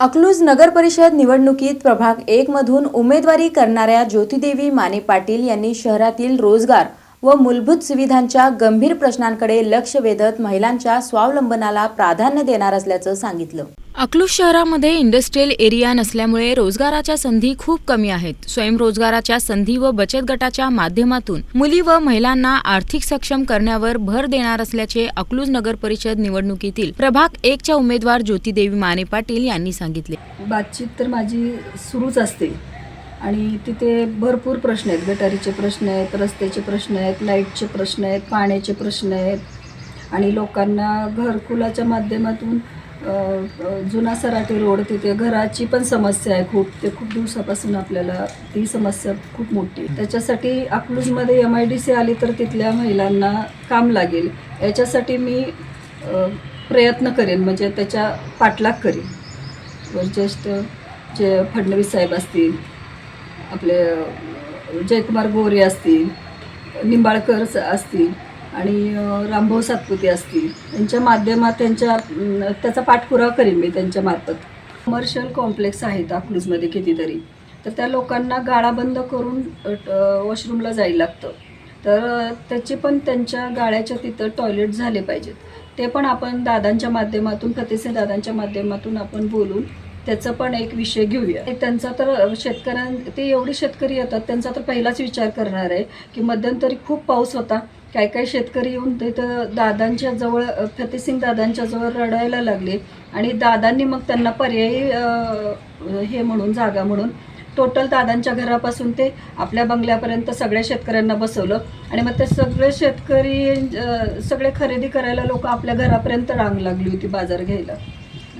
अकलूज नगर परिषद निवडणुकीत प्रभाग एक मधून उमेदवारी करणाऱ्या ज्योतिदेवी माने पाटील यांनी शहरातील रोजगार व मूलभूत सुविधांच्या गंभीर प्रश्नांकडे लक्ष वेधत महिलांच्या स्वावलंबनाला प्राधान्य देणार असल्याचं सांगितलं. अकलूज शहरामध्ये इंडस्ट्रियल एरिया नसल्यामुळे रोजगाराच्या संधी खूप कमी आहेत. स्वयंरोजगाराच्या संधी व बचत गटाच्या माध्यमातून मुली व महिलांना आर्थिक सक्षम करण्यावर भर देणार असल्याचे अकलूज नगर परिषद निवडणुकीतील प्रभाग एकच्या उमेदवार ज्योतिदेवी माने पाटील यांनी सांगितले. बातचीत तर माझी सुरूच असते. आणि तिथे भरपूर प्रश्न आहेत. गटारीचे प्रश्न आहेत रस्त्याचे प्रश्न आहेत लाईटचे प्रश्न आहेत पाण्याचे प्रश्न आहेत. आणि लोकांना घरकुलाच्या माध्यमातून जुना सराटी रोड तिथे घराची पण समस्या आहे खूप. ते खूप दिवसापासून आपल्याला ती समस्या खूप मोठी त्याच्यासाठी अकलूजमध्ये एम आय डी सी आली तर तिथल्या महिलांना काम लागेल. याच्यासाठी मी प्रयत्न करेन म्हणजे त्याच्या पाठलाग करेन. वरज्येष्ठ जे फडणवीस साहेब असतील आपले जयकुमार गोरे असतील निंबाळकर स- असतील आणि रामभाऊ सातपुते असतील त्यांच्या माध्यमात त्यांच्या त्याचा पाठपुरावा करीन मी त्यांच्या मार्फत. कमर्शियल कॉम्प्लेक्स आहेत अकलूजमध्ये कितीतरी. तर त्या लोकांना गाळा बंद करून वॉशरूमला जायला लागतं. तर त्याचे पण त्यांच्या गाळ्याच्या तिथं टॉयलेट झाले पाहिजेत. ते पण आपण दादांच्या माध्यमातून फतेसे दादांच्या माध्यमातून आपण बोलून त्याचा पण एक विषय घेऊया. एक त्यांचा तर शेतकऱ्यां ते एवढे शेतकरी येतात त्यांचा तर पहिलाच विचार करणार आहे की मध्यंतरी खूप पाऊस होता. काही काही शेतकरी येऊन तिथं दादांच्या जवळ फतेसिंग दादांच्या जवळ रडायला लागले. आणि दादांनी मग त्यांना पर्यायी हे म्हणून जागा म्हणून टोटल दादांच्या घरापासून ते आपल्या बंगल्यापर्यंत सगळ्या शेतकऱ्यांना बसवलं. आणि मग ते सगळे शेतकरी सगळे खरेदी करायला लोक आपल्या घरापर्यंत रांग लागली होती बाजार घ्यायला.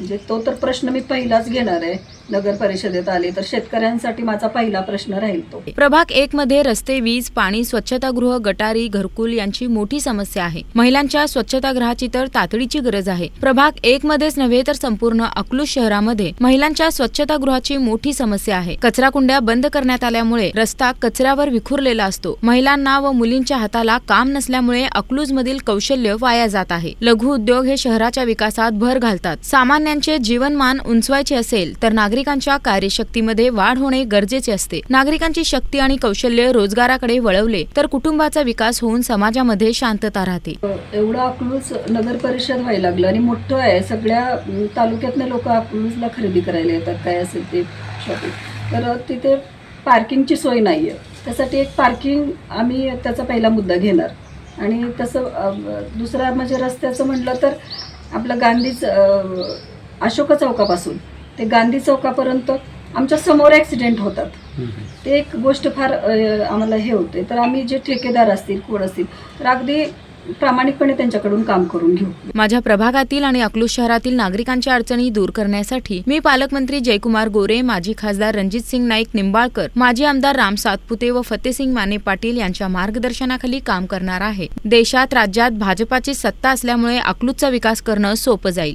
म्हणजे तो तर प्रश्न मी पहिलाच घेणार आहे. नगर परिषदेत आले तर शेतकऱ्यांसाठी माझा पहिला प्रश्न राहील तो. प्रभाग एक मध्ये रस्ते वीज पाणी स्वच्छतागृह गटारी घरकुल यांची मोठी समस्या आहे. महिलांच्या स्वच्छतागृहाची तर तातडीची गरज आहे. प्रभाग एक मध्येच नव्हे तर संपूर्ण अकलूज शहरामध्ये महिलांच्या स्वच्छतागृहाची मोठी समस्या आहे. कचरा कुंड्या बंद करण्यात आल्यामुळे रस्ता कचऱ्यावर विखुरलेला असतो. महिलांना व मुलींच्या हाताला काम नसल्यामुळे अकलूज मधील कौशल्य वाया जात आहे. लघु उद्योग हे शहराच्या विकासात भर घालतात. सामान्यांचे जीवनमान उंचवायचे असेल तर नागरिक नागरिकांच्या कार्यशक्तीमध्ये वाढ होणे गरजेचे असते. नागरिकांची शक्ती आणि कौशल्य रोजगाराकडे वळवले तर कुटुंबाचा विकास होऊन समाजामध्ये शांतता राहते. एवढं अकलूज नगर परिषद व्हायला लागलं आणि मोठं आहे. सगळ्या तालुक्यातले लोक अकलूजला खरेदी करायला येतात. काय असेल ते शॉपिंग तर तिथे पार्किंगची सोय नाही आहे त्यासाठी एक पार्किंग आम्ही त्याचा पहिला मुद्दा घेणार. आणि तसं दुसरा म्हणजे रस्त्याचं म्हटलं तर आपलं गांधीच अशोक चौकापासून. ते गांधी चौकापर्यंत आमच्यासमोर ॲक्सिडेंट होतात. ते एक गोष्ट फार अ, आम्हाला हे होते. तर आम्ही जे ठेकेदार असतील कोण असतील तर अगदी प्रामाणिकपणे त्यांच्याकडून काम करून घेऊ. माझ्या प्रभागातील आणि अकलूज शहरातील नागरिकांच्या अडचणी दूर करण्यासाठी मी पालकमंत्री जयकुमार गोरे माजी खासदार रणजित सिंग नाईक निंबाळकर माजी आमदार राम सातपुते व फतेसिंग माने पाटील यांच्या मार्गदर्शनाखाली काम करणार आहे. देशात राज्यात भाजपाची सत्ता असल्यामुळे अकलूजचा विकास करणं सोपं जाईल.